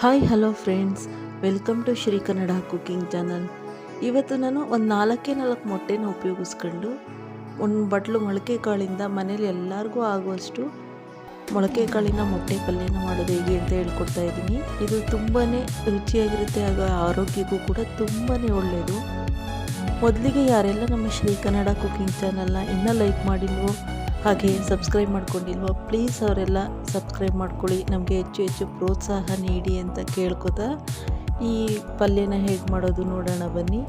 Hi hello friends welcome to Shri Kannada cooking channel ಇವತ್ತು ನಾನು ಒಂದು ನಾಲ್ಕೇ ನಾಲ್ಕು ಮೊಟ್ಟೆನ ಉಪಯೋಗಿಸ್ಕೊಂಡು ಒಂದು ಬಟ್ಲು ಮೊಳಕೆ ಕಾಳಿಂದ ಮನೇಲಿ ಎಲ್ಲರಿಗೂ ಆಗುವಷ್ಟು ಮೊಳಕೆ ಕಾಳಿನ ಮೊಟ್ಟೆ ಪಲ್ಯನ ಮಾಡೋದು ಹೇಗೆ ಅಂತ ಹೇಳ್ಕೊಡ್ತಾ ಇದ್ದೀನಿ. ಇದು ತುಂಬಾ ರುಚಿಯಾಗಿರುತ್ತೆ ಹಾಗೂ ಆರೋಗ್ಯಕ್ಕೂ ಕೂಡ ತುಂಬಾ ಒಳ್ಳೆಯದು ಮೊದಲಿಗೆ ಯಾರೆಲ್ಲ ನಮ್ಮ ಶ್ರೀ ಕನ್ನಡ ಕುಕಿಂಗ್ ಚಾನಲ್ನ ಇನ್ನೂ ಲೈಕ್ ಮಾಡಿಲ್ವೋ ಹಾಗೆ ಸಬ್ಸ್ಕ್ರೈಬ್ ಮಾಡ್ಕೊಂಡಿಲ್ವ ಪ್ಲೀಸ್ ಅವರೆಲ್ಲ ಸಬ್ಸ್ಕ್ರೈಬ್ ಮಾಡ್ಕೊಳ್ಳಿ, ನಮಗೆ ಹೆಚ್ಚು ಹೆಚ್ಚು ಪ್ರೋತ್ಸಾಹ ನೀಡಿ ಅಂತ ಕೇಳ್ಕೊತಾ ಈ ಪಲ್ಯನ ಹೇಗೆ ಮಾಡೋದು ನೋಡೋಣ ಬನ್ನಿ.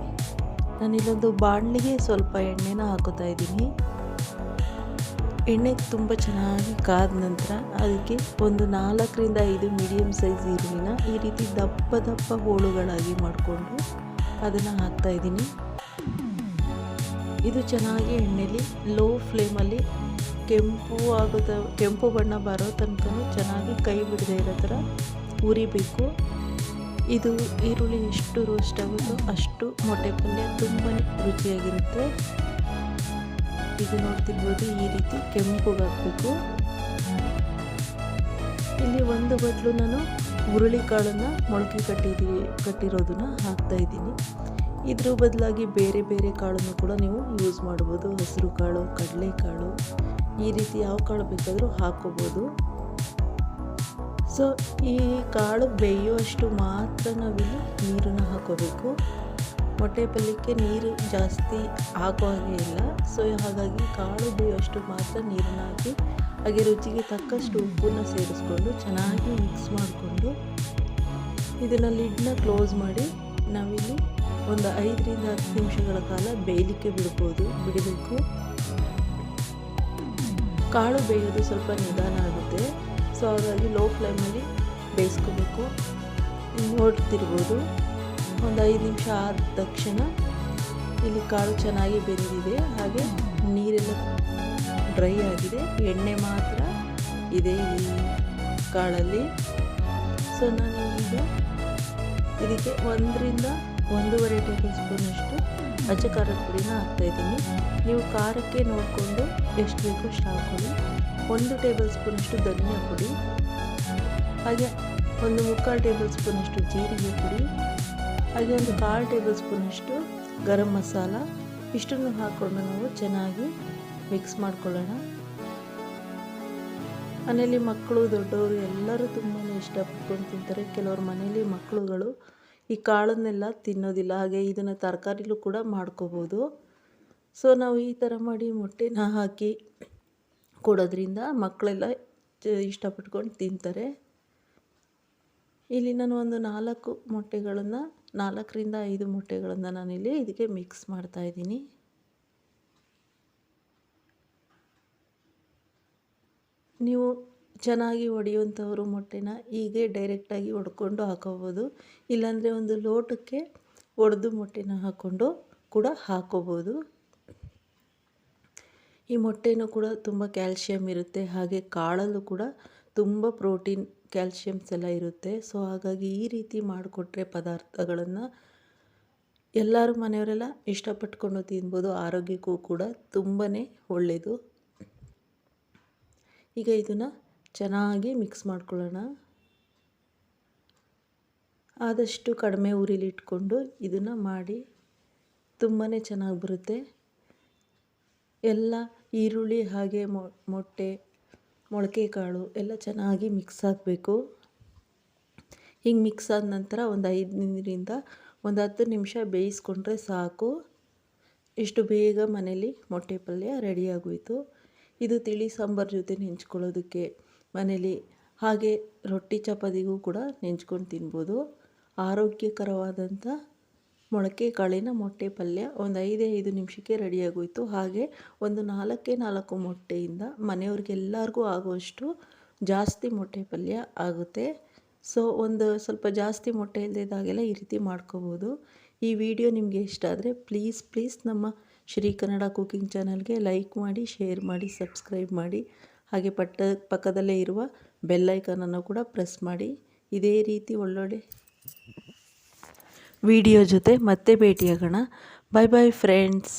ನಾನಿಲ್ಲೊಂದು ಬಾಣಲಿಗೆ ಸ್ವಲ್ಪ ಎಣ್ಣೆನ ಹಾಕೋತಾ ಇದ್ದೀನಿ. ಎಣ್ಣೆ ತುಂಬ ಚೆನ್ನಾಗಿ ಕಾದ ನಂತರ ಅದಕ್ಕೆ ಒಂದು ನಾಲ್ಕರಿಂದ ಐದು ಮೀಡಿಯಮ್ ಸೈಜ್ ಈರುಳ್ಳಿನ ಈ ರೀತಿ ದಪ್ಪ ದಪ್ಪ ಹೋಳುಗಳಾಗಿ ಮಾಡಿಕೊಂಡು ಅದನ್ನು ಹಾಕ್ತಾಯಿದ್ದೀನಿ ಇದು ಚೆನ್ನಾಗಿ ಎಣ್ಣೆಲಿ ಲೋ ಫ್ಲೇಮಲ್ಲಿ ಕೆಂಪು ಆಗೋದ ಕೆಂಪು ಬಣ್ಣ ಬರೋ ತನಕ ಚೆನ್ನಾಗಿ ಕೈ ಬಿಡದೆ ಇರೋ ಥರ ಉರಿಬೇಕು ಇದು ಈರುಳ್ಳಿ ಎಷ್ಟು ರೋಸ್ಟ್ ಆಗುತ್ತೋ ಅಷ್ಟು ಮೊಟ್ಟೆ ಪಲ್ಯ ತುಂಬಾ ರುಚಿಯಾಗಿರುತ್ತೆ. ಇದು ನೋಡ್ತಿರ್ಬೋದು ಈ ರೀತಿ ಕೆಂಪುಗಾಗಬೇಕು ಇಲ್ಲಿ ಒಂದು ಬದಲು ನಾನು ಹುರುಳಿಕಾಳನ್ನು ಮೊಳಕೆ ಕಟ್ಟಿದ್ದೀವಿ ಕಟ್ಟಿರೋದನ್ನ ಹಾಕ್ತಾ ಇದ್ದೀನಿ. ಇದ್ರ ಬದಲಾಗಿ ಬೇರೆ ಬೇರೆ ಕಾಳನ್ನು ಕೂಡ ನೀವು ಯೂಸ್ ಮಾಡ್ಬೋದು. ಹೆಸರು ಕಾಳು ಕಡಲೆಕಾಳು ಈ ರೀತಿ ಯಾವ ಕಾಳು ಬೇಕಾದರೂ ಹಾಕೋಬೋದು. ಸೊ ಈ ಕಾಳು ಬೇಯುವಷ್ಟು ಮಾತ್ರ ನಾವಿಲ್ಲಿ ನೀರನ್ನು ಹಾಕೋಬೇಕು. ಮೊಟ್ಟೆ ಪಲ್ಯಕ್ಕೆ ನೀರು ಜಾಸ್ತಿ ಹಾಕೋ ಹಾಗೆ ಇಲ್ಲ. ಸೊ ಹಾಗಾಗಿ ಕಾಳು ಬೇಯುವಷ್ಟು ಮಾತ್ರ ನೀರನ್ನು ಹಾಕಿ, ಹಾಗೆ ರುಚಿಗೆ ತಕ್ಕಷ್ಟು ಉಪ್ಪನ್ನು ಸೇರಿಸ್ಕೊಂಡು ಚೆನ್ನಾಗಿ ಮಿಕ್ಸ್ ಮಾಡಿಕೊಂಡು, ಇದನ್ನು ಲಿಡ್ನ ಕ್ಲೋಸ್ ಮಾಡಿ ನಾವಿಲ್ಲಿ ಒಂದು ಐದರಿಂದ ಹತ್ತು ನಿಮಿಷಗಳ ಕಾಲ ಬೇಯಲಿಕ್ಕೆ ಬಿಡ್ಬೋದು, ಬಿಡಬೇಕು. ಕಾಳು ಬೇಯೋದು ಸ್ವಲ್ಪ ನಿಧಾನ ಆಗುತ್ತೆ. ಸೊ ಹಾಗಾಗಿ ಲೋ ಫ್ಲೇಮಲ್ಲಿ ಬೇಯಿಸ್ಕೋಬೇಕು. ನೋಡ್ತಿರ್ಬೋದು. ಒಂದು ಐದು ನಿಮಿಷ ಆದ ತಕ್ಷಣ ಇಲ್ಲಿ ಕಾಳು ಚೆನ್ನಾಗಿ ಬೆಂದಿದೆ. ಹಾಗೆ ನೀರೆಲ್ಲ ಡ್ರೈ ಆಗಿದೆ. ಎಣ್ಣೆ ಮಾತ್ರ ಇದೆ ಈ ಕಾಳಲ್ಲಿ. ಸೊ ನಾನು ಈಗ ಇದಕ್ಕೆ ಒಂದರಿಂದ ಒಂದೂವರೆ ಟೇಬಲ್ ಸ್ಪೂನಷ್ಟು ಅಜ್ಜ ಖಾರದ ಪುಡಿನ ಹಾಕ್ತಾಯಿದ್ದೀನಿ. ನೀವು ಖಾರಕ್ಕೆ ನೋಡಿಕೊಂಡು ಎಷ್ಟು ಬೇಕೋ ಅಷ್ಟು ಹಾಕೊಳ್ಳಿ ಒಂದು ಟೇಬಲ್ ಸ್ಪೂನಷ್ಟು ಧನಿಯಾ ಪುಡಿ. ಹಾಗೆ ಒಂದು ಮುಕ್ಕಾಲು ಟೇಬಲ್ ಸ್ಪೂನಷ್ಟು ಜೀರಿಗೆ ಪುಡಿ. ಹಾಗೆ ಒಂದು ಕಾಲು ಟೇಬಲ್ ಸ್ಪೂನಷ್ಟು ಗರಂ ಮಸಾಲ. ಇಷ್ಟನ್ನು ಹಾಕ್ಕೊಂಡು ನಾವು ಚೆನ್ನಾಗಿ ಮಿಕ್ಸ್ ಮಾಡ್ಕೊಳ್ಳೋಣ. ಮನೇಲಿ ಮಕ್ಕಳು, ದೊಡ್ಡವರು ಎಲ್ಲರೂ ತುಂಬಾ ಇಷ್ಟಪಟ್ಕೊಂಡು ತಿಂತಾರೆ. ಕೆಲವ್ರ ಮನೇಲಿ ಮಕ್ಕಳುಗಳು ಈ ಕಾಳನ್ನೆಲ್ಲ ತಿನ್ನೋದಿಲ್ಲ, ಹಾಗೆ ಇದನ್ನು ತರಕಾರಿಲೂ ಕೂಡ ಮಾಡ್ಕೋಬೋದು. ಸೊ ನಾವು ಈ ಥರ ಮಾಡಿ ಮೊಟ್ಟೆನ ಹಾಕಿ ಕೊಡೋದ್ರಿಂದ ಮಕ್ಕಳೆಲ್ಲ ಇಷ್ಟಪಟ್ಕೊಂಡು ತಿಂತಾರೆ. ಇಲ್ಲಿ ನಾನು ಒಂದು ನಾಲ್ಕು ಮೊಟ್ಟೆಗಳನ್ನು, ನಾಲ್ಕರಿಂದ ಐದು ಮೊಟ್ಟೆಗಳನ್ನು ನಾನಿಲ್ಲಿ ಇದಕ್ಕೆ ಮಿಕ್ಸ್ ಮಾಡ್ತಾಯಿದ್ದೀನಿ ನೀವು ಚೆನ್ನಾಗಿ ಒಡೆಯುವಂಥವ್ರು ಮೊಟ್ಟೆನ ಹೀಗೆ ಡೈರೆಕ್ಟಾಗಿ ಒಡ್ಕೊಂಡು ಹಾಕೋಬೋದು. ಇಲ್ಲಾಂದರೆ ಒಂದು ಲೋಟಕ್ಕೆ ಒಡೆದು ಮೊಟ್ಟೆನ ಹಾಕ್ಕೊಂಡು ಕೂಡ ಹಾಕೋಬೋದು. ಈ ಮೊಟ್ಟೆನೂ ಕೂಡ ತುಂಬ ಕ್ಯಾಲ್ಶಿಯಮ್ ಇರುತ್ತೆ. ಹಾಗೆ ಕಾಳಲ್ಲೂ ಕೂಡ ತುಂಬ ಪ್ರೋಟೀನ್, ಕ್ಯಾಲ್ಶಿಯಮ್ಸ್ ಎಲ್ಲ ಇರುತ್ತೆ. ಸೊ, ಹಾಗಾಗಿ ಈ ರೀತಿ ಮಾಡಿಕೊಟ್ರೆ ಪದಾರ್ಥಗಳನ್ನು ಎಲ್ಲರೂ ಮನೆಯವರೆಲ್ಲ ಇಷ್ಟಪಟ್ಕೊಂಡು ತಿನ್ಬೋದು. ಆರೋಗ್ಯಕ್ಕೂ ಕೂಡ ತುಂಬಾ ಒಳ್ಳೆಯದು ಈಗ ಇದನ್ನು ಚೆನ್ನಾಗಿ ಮಿಕ್ಸ್ ಮಾಡ್ಕೊಳ್ಳೋಣ. ಆದಷ್ಟು ಕಡಿಮೆ ಉರಿಲಿ ಇಟ್ಕೊಂಡು ಇದನ್ನು ಮಾಡಿ ತುಂಬಾ ಚೆನ್ನಾಗಿ ಬರುತ್ತೆ. ಎಲ್ಲ ಈರುಳ್ಳಿ ಹಾಗೆ ಮೊಟ್ಟೆ ಮೊಳಕೆ ಕಾಳು ಎಲ್ಲ ಚೆನ್ನಾಗಿ ಮಿಕ್ಸ್ ಆಗಬೇಕು ಹಿಂಗೆ ಮಿಕ್ಸ್ ಆದ ನಂತರ ಒಂದು ಐದರಿಂದ ಒಂದು ಹತ್ತು ನಿಮಿಷ ಬೇಯಿಸ್ಕೊಂಡ್ರೆ ಸಾಕು. ಇಷ್ಟು ಬೇಗ ಮನೇಲಿ ಮೊಟ್ಟೆ ಪಲ್ಯ ರೆಡಿಯಾಗೋಯಿತು ಇದು ತಿಳಿ ಸಾಂಬಾರು ಜೊತೆ ನೆಂಚ್ಕೊಳ್ಳೋದಕ್ಕೆ ಮನೇಲಿ ಹಾಗೆ ರೊಟ್ಟಿ ಚಪಾತಿಗೂ ಕೂಡ ನೆಂಚ್ಕೊಂಡು ತಿನ್ಬೋದು. ಆರೋಗ್ಯಕರವಾದಂಥ ಮೊಳಕೆ ಕಾಳಿನ ಮೊಟ್ಟೆ ಪಲ್ಯ ಒಂದು ಐದೇ ಐದು ನಿಮಿಷಕ್ಕೆ ರೆಡಿಯಾಗೋಯಿತು. ಹಾಗೆ ಒಂದು ನಾಲ್ಕೇ ನಾಲ್ಕು ಮೊಟ್ಟೆಯಿಂದ ಮನೆಯವ್ರಿಗೆಲ್ಲರಿಗೂ ಆಗುವಷ್ಟು ಜಾಸ್ತಿ ಮೊಟ್ಟೆ ಪಲ್ಯ ಆಗುತ್ತೆ. ಸೊ, ಒಂದು ಸ್ವಲ್ಪ ಜಾಸ್ತಿ ಮೊಟ್ಟೆ ಇಲ್ಲದಿದ್ದಾಗೆಲ್ಲ ಈ ರೀತಿ ಮಾಡ್ಕೋಬೋದು. ಈ ವಿಡಿಯೋ ನಿಮಗೆ ಇಷ್ಟ ಆದರೆ ಪ್ಲೀಸ್ ಪ್ಲೀಸ್ ನಮ್ಮ ಶ್ರೀ ಕನ್ನಡ ಕುಕಿಂಗ್ ಚಾನಲ್ಗೆ ಲೈಕ್ ಮಾಡಿ, ಶೇರ್ ಮಾಡಿ, ಸಬ್ಸ್ಕ್ರೈಬ್ ಮಾಡಿ. ಹಾಗೆ ಪಟ್ಟ ಪಕ್ಕದಲ್ಲೇ ಇರುವ ಬೆಲ್ಲೈಕನನ್ನು ಕೂಡ ಪ್ರೆಸ್ ಮಾಡಿ. ಇದೇ ರೀತಿ ಒಳ್ಳೊಳ್ಳೆ ವಿಡಿಯೋ ಜೊತೆ ಮತ್ತೆ ಭೇಟಿಯಾಗೋಣ. ಬಾಯ್ ಬಾಯ್ ಫ್ರೆಂಡ್ಸ್